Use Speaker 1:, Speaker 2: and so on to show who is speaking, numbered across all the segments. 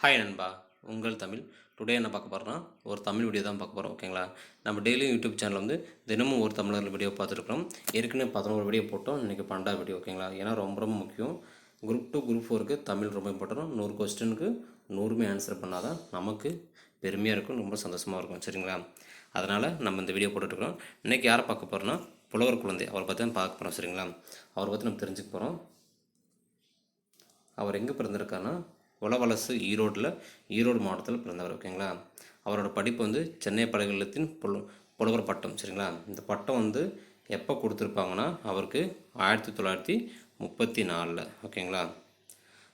Speaker 1: Hi நண்பா. உங்கள் Tamil. Today என்ன பார்க்க போகிறோம்னா ஒரு தமிழ் வீடியோ தான் பார்க்க போகிறோம் ஓகேங்களா நம்ம டெய்லியும் யூடியூப் சேனல் வந்து தினமும் ஒரு தமிழர் வீடியோ பார்த்துருக்குறோம். ஏற்கனவே பதினோரு வீடியோ போட்டோம் இன்றைக்கி பன்னெண்டாவது வீடியோ ஓகேங்களா ஏன்னா ரொம்ப ரொம்ப முக்கியம். குரூப் டூ குரூப் ஃபோருக்கு தமிழ் ரொம்ப இம்பார்ட்டன் நூறு கொஸ்டினுக்கு நூறுமே ஆன்சர் பண்ணால் தான் நமக்கு பெருமையாக இருக்கும் ரொம்ப சந்தோஷமாக இருக்கும் சரிங்களா? அதனால் நம்ம இந்த வீடியோ போட்டுட்ருக்கோம் இன்றைக்கி யாரை பார்க்க போகிறோன்னா புலவர் குழந்தை அவரை பற்றி தான் பார்க்க போகிறோம் சரிங்களா? அவரை பற்றி நம்ம தெரிஞ்சுக்க போகிறோம் அவர் எங்கே பிறந்திருக்காருன்னா உளவலசு ஈரோட்டில் ஈரோடு மாவட்டத்தில் பிறந்தவர் ஓகேங்களா? அவரோட படிப்பு வந்து சென்னை பல்கலைக்கழகத்தின் புல புலவர் பட்டம் சரிங்களா? இந்த பட்டம் வந்து எப்போ கொடுத்துருப்பாங்கன்னா அவருக்கு ஆயிரத்தி தொள்ளாயிரத்தி முப்பத்தி நாலில் ஓகேங்களா?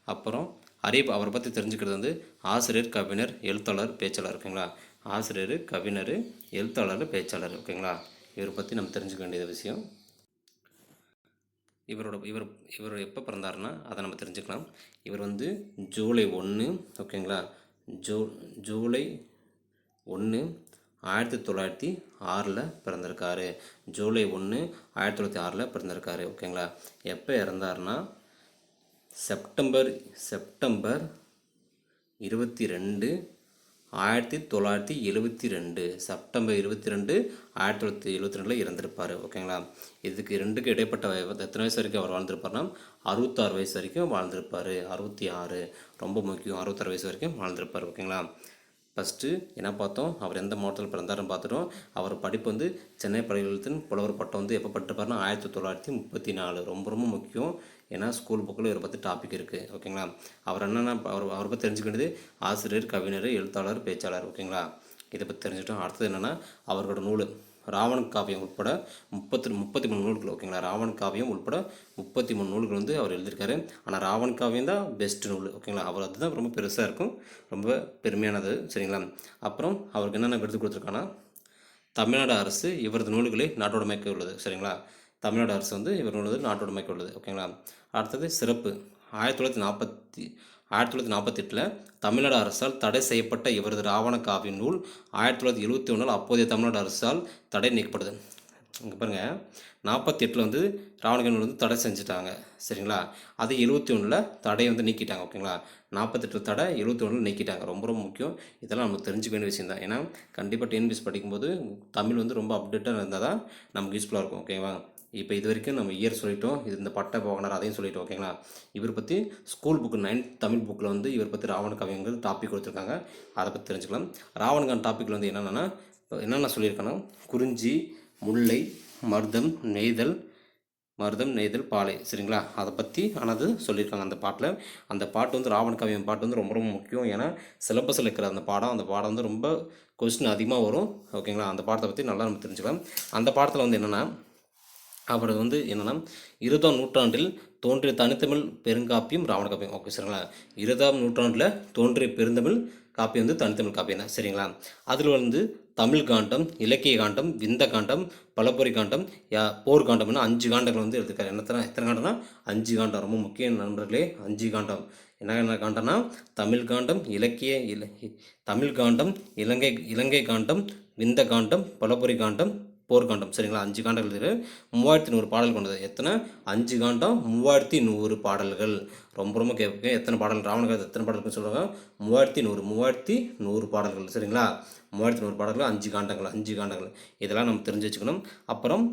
Speaker 1: அப்புறம் அறிவு அவரை பற்றி தெரிஞ்சுக்கிறது வந்து ஆசிரியர் கவிஞர் எழுத்தாளர் பேச்சாளர் ஓகேங்களா? ஆசிரியர் கவிஞர் எழுத்தாளர் பேச்சாளர் ஓகேங்களா? இவரை பற்றி நம்ம தெரிஞ்சுக்க வேண்டிய விஷயம். இவரோட இவர் இவர் எப்போ பிறந்தாருன்னா அதை நம்ம தெரிஞ்சுக்கலாம். இவர் வந்து ஜூலை ஒன்று ஓகேங்களா? ஜூ ஜூலை ஒன்று ஆயிரத்தி தொள்ளாயிரத்தி ஆறில் பிறந்திருக்காரு. ஜூலை ஒன்று ஆயிரத்தி தொள்ளாயிரத்தி ஆறில் பிறந்திருக்காரு ஓகேங்களா? எப்போ இறந்தாருன்னா செப்டம்பர் செப்டம்பர் இருபத்தி ரெண்டு ஆயிரத்தி தொள்ளாயிரத்தி எழுபத்தி ரெண்டு செப்டம்பர் இருபத்தி ரெண்டு ஆயிரத்தி தொள்ளாயிரத்தி எழுபத்தி ரெண்டில் இறந்திருப்பார் ஓகேங்களா? இதுக்கு ரெண்டுக்கு இடைப்பட்ட எத்தனை வயசு வரைக்கும் அவர் வாழ்ந்திருப்பார்னா அறுபத்தாறு வயசு வரைக்கும் வாழ்ந்திருப்பார் அறுபத்தி ஆறு ரொம்ப முக்கியம் அறுபத்தாறு வயசு வரைக்கும் வாழ்ந்திருப்பார் ஓகேங்களா? ஃபஸ்ட்டு என்ன பார்த்தோம்? அவர் எந்த மாவட்டத்தில் பிறந்தாருன்னு பார்த்துட்டோம். அவர் படிப்பு வந்து சென்னை பல்கலைக்கழகத்தின் புலவர் பட்டம் வந்து எப்போ பட்டிருப்பாருன்னா ஆயிரத்தி தொள்ளாயிரத்தி முப்பத்தி நாலு. ரொம்ப ரொம்ப முக்கியம். ஏன்னா ஸ்கூல் புக்கில் இவரை பற்றி டாபிக் இருக்குது ஓகேங்களா அவர் என்னென்ன அவர் அவரை பற்றி தெரிஞ்சுக்க வேண்டியது ஆசிரியர் கவிஞர் எழுத்தாளர் பேச்சாளர். ஓகேங்களா இதை பற்றி தெரிஞ்சுட்டோம் அடுத்தது என்னென்னா அவரோட நூல். ராவண காவியம் உட்பட முப்பத்தி முப்பத்தி மூணு நூல்கள் ஓகேங்களா? ராவண காவியம் உட்பட முப்பத்தி மூணு நூல்கள் வந்து அவர் எழுதியிருக்காரு. ஆனால் ராவண காவியம் தான் பெஸ்ட் நூல் ஓகேங்களா? அவர் அதுதான் ரொம்ப பெருசாக இருக்கும் ரொம்ப பெருமையானது சரிங்களா? அப்புறம் அவருக்கு என்னென்ன விருது கொடுத்துருக்காங்கன்னா தமிழ்நாடு அரசு இவரது நூல்களை நாட்டோடமைக்க உள்ளது சரிங்களா? தமிழ்நாடு அரசு வந்து இவர் நூல் நாட்டோடமைக்க உள்ளது ஓகேங்களா? அடுத்தது சிறப்பு ஆயிரத்தி தொள்ளாயிரத்தி நாற்பத்தி ஆயிரத்தி தொள்ளாயிரத்தி நாற்பத்தெட்டில் தமிழ்நாடு அரசால் தடை செய்யப்பட்ட இவரது ராவண காவிய நூல் ஆயிரத்தி தொள்ளாயிரத்தி எழுபத்தி ஒன்றில் அப்போதைய தமிழ்நாடு அரசால் தடை நீக்கப்படுது இங்கே பாருங்கள் நாற்பத்தி எட்டில் வந்து ராவண நூல் வந்து தடை செஞ்சுட்டாங்க. சரிங்களா? அது எழுபத்தி ஒன்றில் தடையை வந்து நீக்கிட்டாங்க. ஓகேங்களா? நாற்பத்தெட்டு தடை எழுபத்தி ஒன்றில் நீக்கிட்டாங்க. ரொம்ப ரொம்ப முக்கியம். இதெல்லாம் நமக்கு தெரிஞ்சுக்க வேண்டிய விஷயம் தான். ஏன்னா கண்டிப்பாக டிஎன்பிஎஸ் படிக்கும்போது தமிழ் வந்து ரொம்ப அப்டேட்டாக இருந்தால் தான் நமக்கு யூஸ்ஃபுல்லாக இருக்கும். ஓகேவா? இப்போ இது வரைக்கும் நம்ம இயர் சொல்லிட்டோம். இது இந்த பட்ட போகனர் அதையும் சொல்லிட்டோம் ஓகேங்களா இவர் பற்றி ஸ்கூல் புக்கு நைன்த் தமிழ் புக்கில் வந்து இவர் பற்றி ராவண காவியங்கள் டாபிக் கொடுத்துருக்காங்க. அதை பற்றி தெரிஞ்சுக்கலாம். ராவணகான் டாப்பிக்கில் வந்து என்னென்னா என்னென்ன சொல்லியிருக்கேன்னா குறிஞ்சி முல்லை மருதம் நெய்தல் மருதம் நெய்தல் பாலை சரிங்களா? அதை பற்றி ஆனது சொல்லியிருக்காங்க அந்த பாட்டில். அந்த பாட்டு வந்து ராவண கவியம் பாட்டு வந்து ரொம்ப ரொம்ப முக்கியம். ஏன்னா சிலபஸில் இருக்கிற அந்த பாடம் அந்த பாடம் வந்து ரொம்ப கொஸ்டின் அதிகமாக வரும் ஓகேங்களா அந்த பாடத்தை பற்றி நல்லா நம்ம தெரிஞ்சுக்கலாம். அந்த பாடத்தில் வந்து என்னென்னா அவரது வந்து என்னென்னா இருபதாம் நூற்றாண்டில் தோன்றிய தனித்தமிழ் பெருங்காப்பியம் ராவண காப்பியம். ஓகே சரிங்களா? இருபதாம் நூற்றாண்டில் தோன்றிய பெருந்தமிழ் காப்பியம் வந்து தனித்தமிழ் காப்பியம் தான் சரிங்களா? அதில் வந்து தமிழ் காண்டம் இலக்கிய காண்டம் விந்த காண்டம் பலப்பொறி காண்டம் யா போர் காண்டம்னு அஞ்சு காண்டங்கள் வந்து எடுத்துக்காரு என்னத்தனா எத்தனை காண்டம்னா? அஞ்சு காண்டம். ரொம்ப முக்கிய நண்பர்களே அஞ்சு காண்டம். என்ன என்ன காண்டம்னா? தமிழ் காண்டம் இலக்கிய இல தமிழ் காண்டம் இலங்கை இலங்கை காண்டம் விந்த காண்டம் பலபொரி காண்டம் போர்க்காண்டம் சரிங்களா? அஞ்சு காண்டங்கள் இருக்குது மூவாயிரத்தி நூறு பாடல் கொண்டது. எத்தனை? அஞ்சு காண்டம் மூவாயிரத்தி நூறு பாடல்கள். ரொம்ப ரொம்ப கேட்பேன் எத்தனை பாடல்? ராவணகாலத்து எத்தனை பாடல்கள் சொல்கிறாங்க மூவாயிரத்தி நூறு மூவாயிரத்தி நூறு பாடல்கள் சரிங்களா? மூவாயிரத்தி நூறு பாடல்கள் அஞ்சு காண்டங்கள் அஞ்சு காண்டங்கள். இதெல்லாம் நம்ம தெரிஞ்சு வச்சுக்கணும். அப்புறம்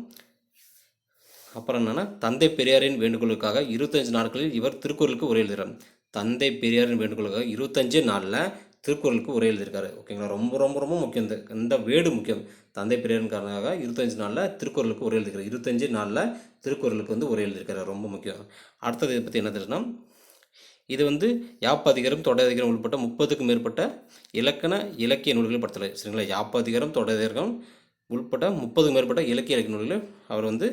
Speaker 1: அப்புறம் என்னென்னா தந்தை பெரியாரின் வேண்டுகோளுக்காக இருபத்தஞ்சு நாட்களில் இவர் திருக்குறளுக்கு உரை எழுதுகிறார் தந்தை பெரியாரின் வேண்டுகோளுக்காக இருபத்தஞ்சே நாளில் திருக்குறளுக்கு உரை எழுதியிருக்காரு. ஓகேங்களா? ரொம்ப ரொம்ப ரொம்ப முக்கியம் இந்த வேடு முக்கியம். தந்தை பெரியாரின் காரணமாக இருபத்தஞ்சு நாளில் திருக்குறளுக்கு உரை எழுதியிருக்காரு. இருபத்தஞ்சு நாளில் திருக்குறளுக்கு வந்து உரை எழுதியிருக்காரு. ரொம்ப முக்கியம். அடுத்தது இதை பற்றி என்ன தெரியுதுன்னா இது வந்து யாப்பதிகாரம் தொடையதிகாரம் உள்பட்ட முப்பதுக்கும் மேற்பட்ட இலக்கண இலக்கிய நூல்களை படுத்தலை. சரிங்களா? யாப்பதிகாரம் தொடையதிகாரம் உள்பட்ட முப்பதுக்கும் மேற்பட்ட இலக்கிய இலக்கிய நூல்களை அவர் வந்து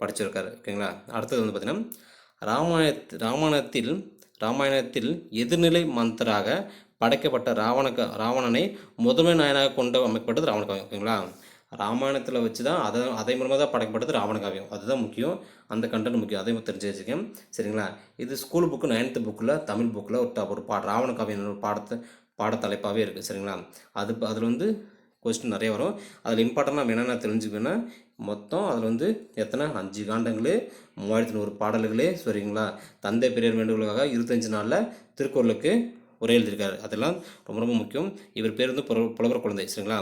Speaker 1: படிச்சிருக்காரு. ஓகேங்களா? அடுத்தது வந்து பார்த்திங்கன்னா ராமாயணத் ராமாயணத்தில் ராமாயணத்தில் எதிர்நிலை மந்தராக படைக்கப்பட்ட ராவண ராவணனை முதன்மை நாயனாக கொண்டு அமைக்கப்பட்டது ராவண காவியம் ஓகேங்களா? ராமாயணத்தில் வச்சு தான் அதை அதை மூலமாக தான் படைக்கப்பட்டது ராவண காவியம் அதுதான் முக்கியம். அந்த கண்டென்ட் முக்கியம். அதையும் தெரிஞ்சு வச்சுக்கேன் சரிங்களா? இது ஸ்கூல் புக்கு நைன்த்து புக்கில் தமிழ் புக்கில் ஒரு டாப் ஒரு பா ராவண காவியம் ஒரு பாடத்தை பாடத்தலைப்பாகவே இருக்குது சரிங்களா? அது அதில் வந்து கொஸ்டின் நிறைய வரும். அதில் இம்பார்ட்டன்ட் நம்ம என்னென்ன தெரிஞ்சுக்கணும்னா மொத்தம் அதில் வந்து எத்தனை? அஞ்சு காண்டங்கள் மூவாயிரத்தி நூறு பாடல்களே சரிங்களா? தந்தை பெரியார் வேண்டுகோளுக்காக இருபத்தஞ்சு நாளில் திருக்குறளுக்கு உரை எழுதியிருக்காரு. அதெல்லாம் ரொம்ப ரொம்ப முக்கியம். இவர் பேர் வந்து புல புலவர் குழந்தை சரிங்களா?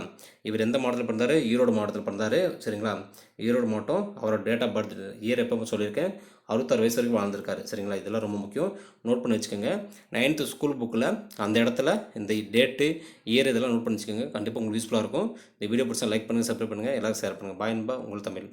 Speaker 1: இவர் எந்த மாவட்டத்தில் பிறந்தார்? ஈரோடு மாவட்டத்தில் பிறந்தார் சரிங்களா? ஈரோடு மாவட்டம் அவரோட டேட் ஆஃப் பர்த் இயர் எப்போ சொல்லியிருக்கேன்? அறுபத்தாறு வயசு வரைக்கும் வாழ்ந்திருக்காரு சரிங்களா? இதெல்லாம் ரொம்ப முக்கியம். நோட் பண்ணி வச்சுக்கோங்க. நைன்த்து ஸ்கூல் புக்கில் அந்த இடத்துல இந்த டேட்டு இயர் இதெல்லாம் நோட் பண்ணி வச்சுக்கோங்க. கண்டிப்பாக உங்களுக்கு யூஸ்ஃபுல்லாக இருக்கும். இந்த வீடியோ பிடிச்சா லைக் பண்ணுங்கள் சப்ஸ்கிரைப் பண்ணுங்கள் எல்லாரும் ஷேர் பண்ணுங்கள் பாய் அன்பா உங்கள் தமிழ்.